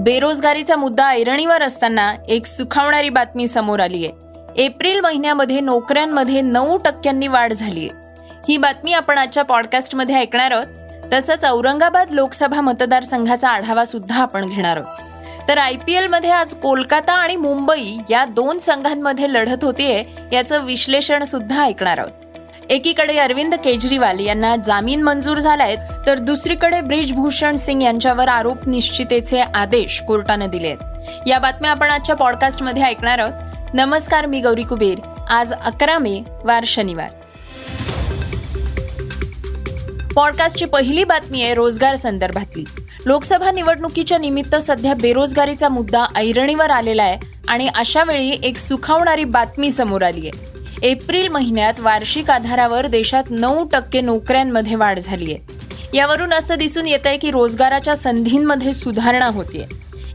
बेरोजगारीचा मुद्दा ऐरणीवर असताना एक सुखावणारी बातमी समोर आली आहे. एप्रिल महिन्यामध्ये नोकऱ्यांमध्ये नऊ टक्क्यांनी वाढ झाली आहे. ही बातमी आपण आजच्या पॉडकास्टमध्ये ऐकणार आहोत. तसंच औरंगाबाद लोकसभा मतदारसंघाचा आढावा सुद्धा आपण घेणार आहोत. तर आय पी एलमध्ये आज कोलकाता आणि मुंबई या दोन संघांमध्ये लढत होतीये याचं विश्लेषण सुद्धा ऐकणार आहोत. एकीकडे अरविंद केजरीवाल यांना जामीन मंजूर झालाय तर दुसरीकडे ब्रिजभूषण सिंग यांच्यावर आरोप निश्चितेचे आदेश कोर्टानं दिले आहेत या बातम्या आपण आजच्या पॉडकास्टमध्ये ऐकणार आहोत. नमस्कार मी गौरी कुबेर. आज अकरा मे वार शनिवार. पॉडकास्टची पहिली बातमी आहे रोजगार संदर्भातली. लोकसभा निवडणुकीच्या निमित्त सध्या बेरोजगारीचा मुद्दा ऐरणीवर आलेला आहे आणि अशा वेळी एक सुखावणारी बातमी समोर आली आहे. एप्रिल महिन्यात वार्षिक आधारावर देशात नऊ टक्के नोकऱ्यांमध्ये वाढ झाली आहे यावरून असं दिसून येत आहे की रोजगाराच्या संधींमध्ये सुधारणा होतीये.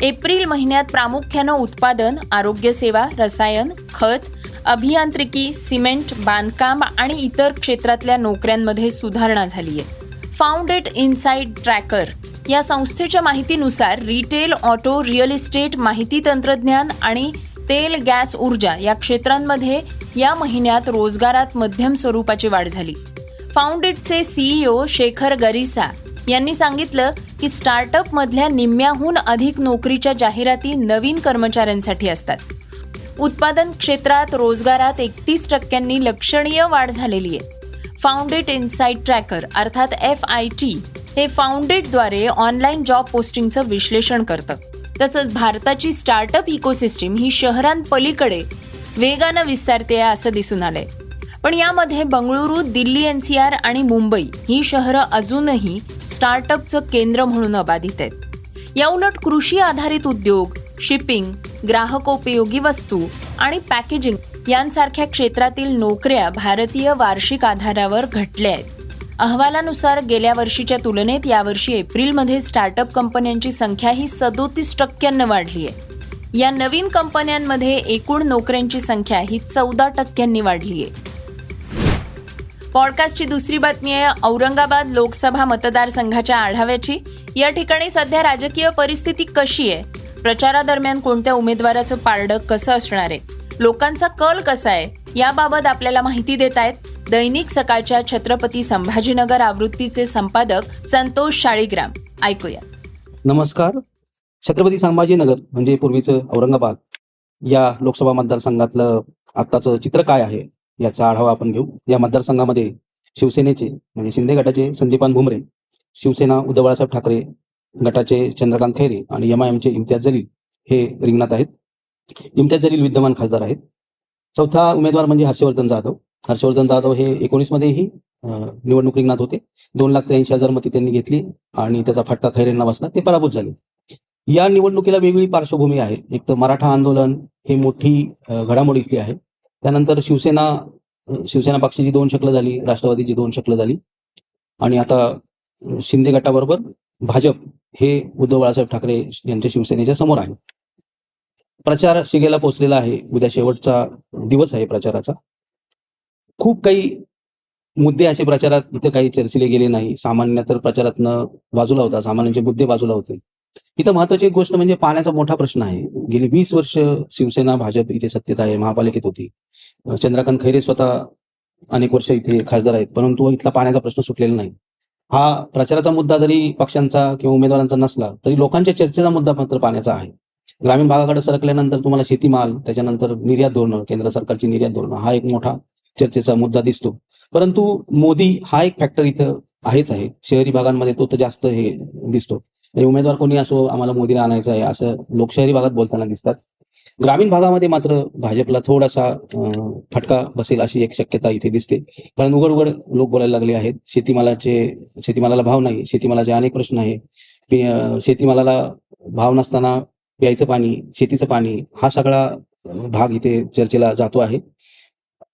एप्रिल महिन्यात प्रामुख्यानं उत्पादन आरोग्यसेवा रसायन खत अभियांत्रिकी सिमेंट बांधकाम आणि इतर क्षेत्रातल्या नोकऱ्यांमध्ये सुधारणा झाली आहे फाउंडेड इनसाईड ट्रॅकर या संस्थेच्या माहितीनुसार रिटेल ऑटो रिअल इस्टेट माहिती तंत्रज्ञान आणि तेल गॅस ऊर्जा या क्षेत्रांमध्ये या महिन्यात रोजगारात मध्यम स्वरूपाची वाढ झाली. फाउंडेडचे सीईओ शेखर गरिसा यांनी सांगितलं की स्टार्टअप मधल्या निम्म्याहून अधिक नोकरीच्या जाहिराती नवीन कर्मचाऱ्यांसाठी असतात. उत्पादन क्षेत्रात रोजगारात एकतीस टक्क्यांनी लक्षणीय वाढ झालेली आहे. फाउंडेड इन्साईट ट्रॅकर अर्थात एफ आय टी हे फाउंडेडद्वारे ऑनलाईन जॉब पोस्टिंगचं विश्लेषण करतं. तसंच भारताची स्टार्टअप इकोसिस्टीम ही शहरांपलीकडे वेगानं विस्तारते आहे असं दिसून आलंय. पण यामध्ये बंगळुरू दिल्ली एनसीआर आणि मुंबई ही शहरं अजूनही स्टार्टअपचं केंद्र म्हणून अबाधित आहेत. याउलट कृषी आधारित उद्योग शिपिंग ग्राहकोपयोगी वस्तू आणि पॅकेजिंग यांसारख्या क्षेत्रातील नोकऱ्या भारतीय वार्षिक आधारावर घटल्या आहेत. अहवालानुसार गेल्या वर्षीच्या तुलनेत यावर्षी एप्रिलमध्ये स्टार्टअप कंपन्यांची संख्या ही सदोतीस टक्क्यांनं वाढली आहे या नवीन कंपन्यांमध्ये एकूण नोकऱ्यांची संख्या ही चौदा टक्क्यांनी वाढली आहे पॉडकास्टची दुसरी बातमी आहे औरंगाबाद लोकसभा मतदारसंघाच्या आढाव्याची. या ठिकाणी सध्या राजकीय परिस्थिती कशी आहे? प्रचारादरम्यान कोणत्या उमेदवाराचं पारडं कसं असणार आहे? लोकांचा कल कसा आहे? याबाबत आपल्याला माहिती देत आहेत दैनिक सकाळच्या छत्रपती संभाजीनगर आवृत्तीचे संपादक संतोष शाळीग्राम. ऐकूया. नमस्कार. छत्रपती संभाजीनगर म्हणजे पूर्वीचं औरंगाबाद या लोकसभा मतदारसंघातलं आत्ताचं चित्र काय आहे याचा आढावा आपण घेऊ. या मतदारसंघामध्ये शिवसेनेचे म्हणजे शिंदे गटाचे संदीपान भुमरे शिवसेना उद्धव बाळासाहेब ठाकरे गटाचे चंद्रकांत खैरे आणि एम आय एमचे इम्तियाज जलील हे रिंगणात आहेत. इम्तियाज जलील विद्यमान खासदार आहेत. चौथा उमेदवार म्हणजे हर्षवर्धन जाधव. हर्षवर्धन जाधव हे एकोणीसमध्येही निवडणूक रिंगणात होते. दोन लाख त्र्याऐंशी हजार मते त्यांनी घेतली आणि त्याचा फटका खैरेंना बसला. ते पराभूत झाले. या निवडणुकीला वेगळी पार्श्वभूमी आहे. एक तर मराठा आंदोलन हे मोठी घडामोडीतली घडामोड इथली आहे. त्यानंतर शिवसेना शिवसेना पक्षाची दोन शकलं झाली राष्ट्रवादीची दोन शकलं झाली. आणि आता शिंदे गटाबरोबर भाजप हे उद्धव बाळासाहेब ठाकरे यांच्या शिवसेनेच्या समोर आहे. प्रचार शिगेला पोहोचलेला आहे. उद्या शेवटचा दिवस आहे प्रचाराचा. खूप काही मुद्दे असे प्रचारात इथं काही चर्चिले गेले नाही. सामान्य तर प्रचारातनं बाजूला होता. सामान्यांचे मुद्दे बाजूला होते. इथं महत्वाची एक गोष्ट म्हणजे पाण्याचा मोठा प्रश्न आहे. गेली वीस वर्ष शिवसेना भाजप इथे सत्तेत आहे महापालिकेत होती. चंद्रकांत खैरे स्वतः अनेक वर्ष इथे खासदार आहेत. परंतु इथला पाण्याचा प्रश्न सुटलेला नाही. हा प्रचाराचा मुद्दा जरी पक्षांचा किंवा उमेदवारांचा नसला तरी लोकांच्या चर्चेचा मुद्दा मात्र पाण्याचा आहे. ग्रामीण भागाकडे सरकल्यानंतर तुम्हाला शेतीमाल त्याच्यानंतर निर्यात धोरणं केंद्र सरकारची निर्यात धोरणं हा एक मोठा चर्चेचा मुद्दा दिसतो. परंतु मोदी हा एक फॅक्टर इथं आहेच आहे. शहरी भागांमध्ये तो तर जास्त हे दिसतो. म्हणजे उमेदवार कोणी असो आम्हाला मोदीला आणायचं आहे असं लोक शहरी भागात बोलताना दिसतात. ग्रामीण भागामध्ये मात्र भाजपला थोडासा फटका बसेल अशी एक शक्यता इथे दिसते. कारण उघड उघड लोक बोलायला लागले आहेत. शेतीमालाचे शेतीमालाला भाव नाही. शेतीमालाचे अनेक प्रश्न आहे शेतीमालाला भाव नसताना प्यायचं पाणी शेतीचं पाणी हा सगळा भाग इथे चर्चेला जातो आहे.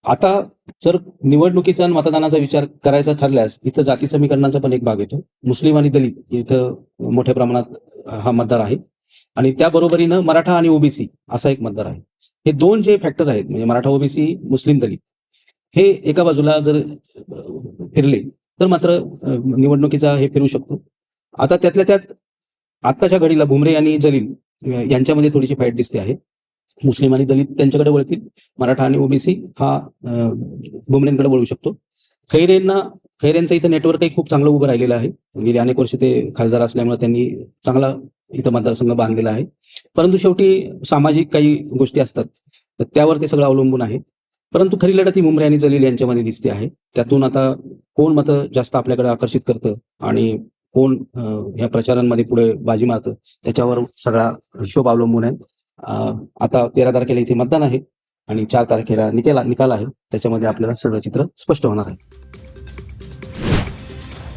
आता जर निवडणुकीचा आणि मतदानाचा विचार करायचा ठरल्यास इथं जाती समीकरणाचा पण एक भाग येतो. मुस्लिम आणि दलित इथं मोठ्या प्रमाणात हा मतदार आहे. आणि त्याबरोबरीनं मराठा आणि ओबीसी असा एक मतदार आहे. हे दोन जे फॅक्टर आहेत म्हणजे मराठा ओबीसी मुस्लिम दलित हे एका बाजूला जर फिरले तर मात्र निवडणुकीचा हे फिरू शकतो. आता त्यातल्या त्यात आत्ताच्या घडीला भुमरे आणि जलील यांच्यामध्ये थोडीशी फाईट दिसते आहे. मुस्लिम आणि दलित त्यांच्याकडे वळतील. मराठा आणि ओबीसी हा बुमरेंकडे वळू शकतो. खैरेंना खैरेंचं इथं नेटवर्कही खूप चांगलं उभं राहिलेलं आहे. गेली अनेक वर्ष ते खासदार असल्यामुळे त्यांनी चांगला इथं मतदारसंघ बांधलेला आहे. परंतु शेवटी सामाजिक काही गोष्टी असतात तर त्यावर ते सगळं अवलंबून आहे. परंतु खरी लढत ही मुंबई आणि जलील यांच्यामध्ये दिसते आहे. त्यातून आता कोण मतं जास्त आपल्याकडे आकर्षित करतं आणि कोण ह्या प्रचारांमध्ये पुढे बाजी मारतं त्याच्यावर सगळा हिशोब अवलंबून आहे. आता तेरा तारखेला इथे मतदान आहे आणि चार तारखेला निकाल निकाल आहे. त्याच्यामध्ये आपल्याला सगळं चित्र स्पष्ट होणार आहे.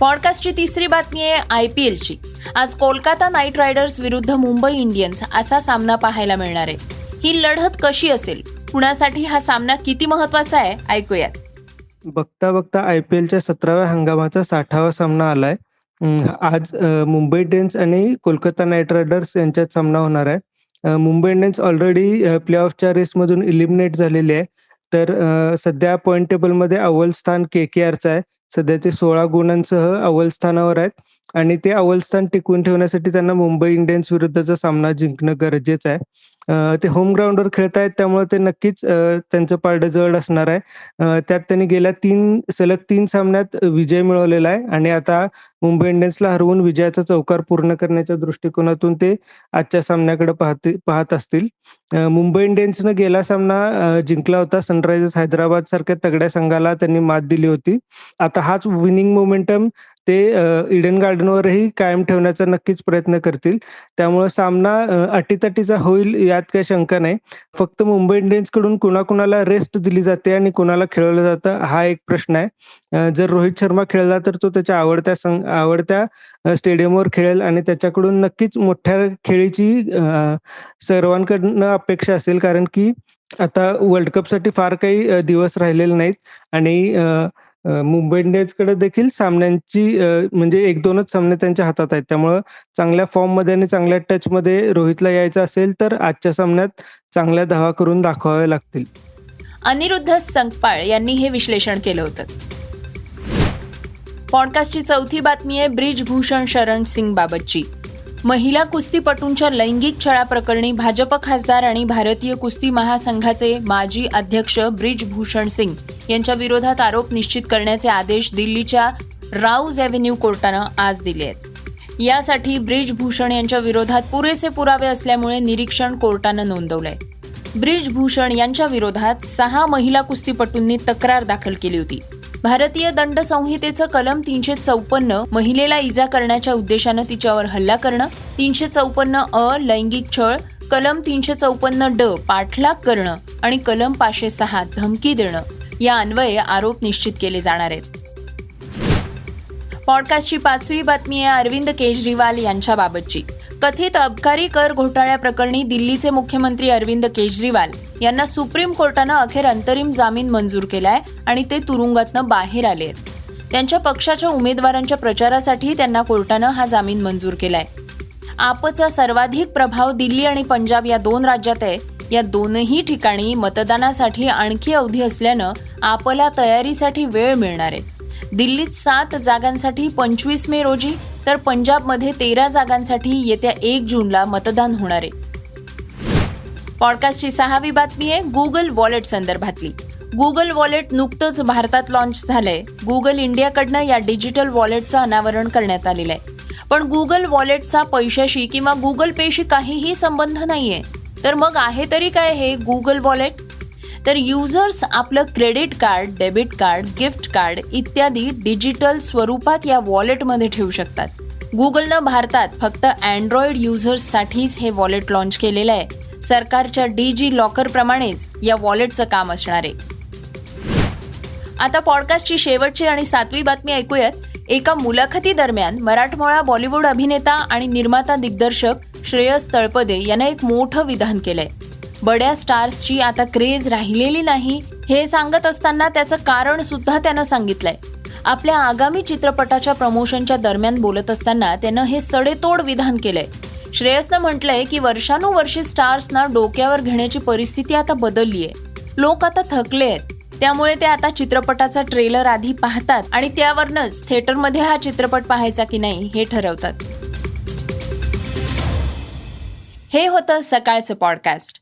पॉडकास्टची तिसरी बातमी आहे आय पी एलची. आज कोलकाता नाईट रायडर्स विरुद्ध मुंबई इंडियन्स असा सामना पाहायला मिळणार आहे. ही लढत कशी असेल? कुणासाठी हा सामना किती महत्त्वाचा आहे? ऐकूयात. बघता बघता आय पी एलच्या सतराव्या हंगामाचा साठावा सामना आलाय. आज मुंबई इंडियन्स आणि कोलकाता नाईट रायडर्स यांच्यात सामना होणार आहे. मुंबई इंडियन्स ऑलरेडी प्ले ऑफच्या रेसमधून इलिमिनेट झालेली आहे. तर सध्या पॉईंट टेबलमध्ये अव्वल स्थान के के आरचं आहे. सध्या ते सोळा गुणांसह अव्वल स्थानावर आहेत. आणि ते अव्वल स्थान टिकवून ठेवण्यासाठी त्यांना मुंबई इंडियन्स विरुद्धचा सामना जिंकणं गरजेचं आहे. ते होम ग्राउंडवर खेळत आहेत त्यामुळे ते नक्कीच त्यांचं पारडं जड असणार आहे. त्यात त्यांनी गेल्या तीन सलग तीन सामन्यात विजय मिळवलेला आहे आणि आता मुंबई इंडियन्सला हरवून विजयाचा चौकार पूर्ण करण्याच्या दृष्टिकोनातून ते आजच्या सामन्याकडे पाहते पाहत असतील. मुंबई इंडियन्सनं गेला सामना जिंकला होता सनरायझर्स हैदराबाद सारख्या तगड्या संघाला त्यांनी मात दिली होती. आता हाच विनिंग मोमेंटम ते इडन गार्डनवरही कायम ठेवण्याचा नक्कीच प्रयत्न करतील. त्यामुळे सामना अटीतटीचा होईल यात काही शंका नाही. फक्त मुंबई इंडियन्सकडून कुणाकुणाला रेस्ट दिली जाते आणि कुणाला खेळवलं जातं हा एक प्रश्न आहे. जर रोहित शर्मा खेळला तर तो त्याच्या आवडत्या संघ आवडत्या स्टेडियमवर खेळेल आणि त्याच्याकडून नक्कीच मोठ्या खेळीची सर्वांकडनं अपेक्षा असेल. कारण की आता वर्ल्ड कपसाठी फार काही दिवस राहिलेले नाहीत. आणि मुंबई इंडियन्सकडे देखील सामन्यांची म्हणजे एक दोनच सामने त्यांच्या हातात आहेत. त्यामुळं चांगल्या फॉर्ममध्ये आणि चांगल्या टचमध्ये रोहितला यायचं असेल तर आजच्या सामन्यात चांगल्या धावा करून दाखवाव्या लागतील. अनिरुद्ध संकपाळ यांनी हे विश्लेषण केलं होतं. पॉडकास्टची चौथी बातमी आहे ब्रिजभूषण शरण सिंग बाबतची महिला कुस्तीपटूंच्या लैंगिक छळाप्रकरणी भाजप खासदार आणि भारतीय कुस्ती महासंघाचे माजी अध्यक्ष ब्रिजभूषण सिंग यांच्या विरोधात आरोप निश्चित करण्याचे आदेश दिल्लीच्या राऊज एव्हेन्यू कोर्टानं आज दिले आहेत. यासाठी ब्रिजभूषण यांच्या विरोधात पुरेसे पुरावे असल्यामुळे निरीक्षण कोर्टानं नोंदवलंय. ब्रिजभूषण यांच्या विरोधात सहा महिला कुस्तीपटूंनी तक्रार दाखल केली होती. भारतीय दंड संहितेचं कलम तीनशे चौपन्न महिलेला इजा करण्याच्या उद्देशानं तिच्यावर हल्ला करणं तीनशे चौपन्न अ लैंगिक छळ कलम तीनशे चौपन्न ड पाठलाग करणं आणि कलम पाचशे सहा धमकी देणं या अन्वये आरोप निश्चित केले जाणार आहेत. पॉडकास्टची पाचवी बातमी आहे अरविंद केजरीवाल यांच्याबाबतची. कथित अबकारी कर घोटाळ्याप्रकरणी दिल्लीचे मुख्यमंत्री अरविंद केजरीवाल यांना सुप्रीम कोर्टानं अखेर अंतरिम जामीन मंजूर केलाय आणि ते तुरुंगातनं बाहेर आले आहेत. त्यांच्या पक्षाच्या उमेदवारांच्या प्रचारासाठी त्यांना कोर्टानं हा जामीन मंजूर केलाय. आपचा सर्वाधिक प्रभाव दिल्ली आणि पंजाब या दोन राज्यात आहे. या दोनही ठिकाणी मतदानासाठी आणखी अवधी असल्यानं आपला तयारीसाठी वेळ मिळणार आहे. दिल्लीत सात जागांसाठी पंचवीस मे रोजी तर पंजाबमध्ये तेरा जागांसाठी येत्या एक जूनला मतदान होणार आहे. पॉडकास्टची सहावी बातमी आहे गुगल वॉलेट संदर्भातली. गुगल वॉलेट नुकतंच भारतात लॉन्च झालंय. गुगल इंडियाकडनं या डिजिटल वॉलेटचं अनावरण करण्यात आलेलं आहे. पण गुगल वॉलेटचा पैशाशी किंवा गुगल पेशी काहीही संबंध नाहीये. तर मग आहे तरी काय हे गुगल वॉलेट तर युजर्स आपलं credit card debit card gift card इत्यादी डिजिटल स्वरूपात या वॉलेटमध्ये ठेवू शकतात. गुगलनं भारतात फक्त अँड्रॉइड युजर्ससाठीच हे वॉलेट लॉन्च केलेलं आहे. सरकारच्या डीजी लॉकरप्रमाणेच या वॉलेटचं काम असणार आहे. आता पॉडकास्टची शेवटची आणि सातवी बातमी ऐकूयात. एका मुलाखती दरम्यान मराठमोळा बॉलिवूड अभिनेता आणि निर्माता दिग्दर्शक श्रेयस तळपदे यानं एक मोठं विधान केलंय. बड्या स्टार्सची आता क्रेज राहिलेली नाही हे सांगत असताना त्याचं कारण सुद्धा त्यानं सांगितलंय. आपल्या आगामी चित्रपटाच्या प्रमोशनच्या दरम्यान बोलत असताना त्यानं हे सडेतोड विधान केलंय. श्रेयसनं म्हटलंय की वर्षानुवर्षे स्टार्सना डोक्यावर घेण्याची परिस्थिती आता बदलली आहे लोक आता थकले आहेत. त्यामुळे ते आता चित्रपटाचा ट्रेलर आधी पाहतात आणि त्यावरनच थिएटरमध्ये हा चित्रपट पाहायचा की नाही हे ठरवतात. हे होतं सकाळचं पॉडकास्ट.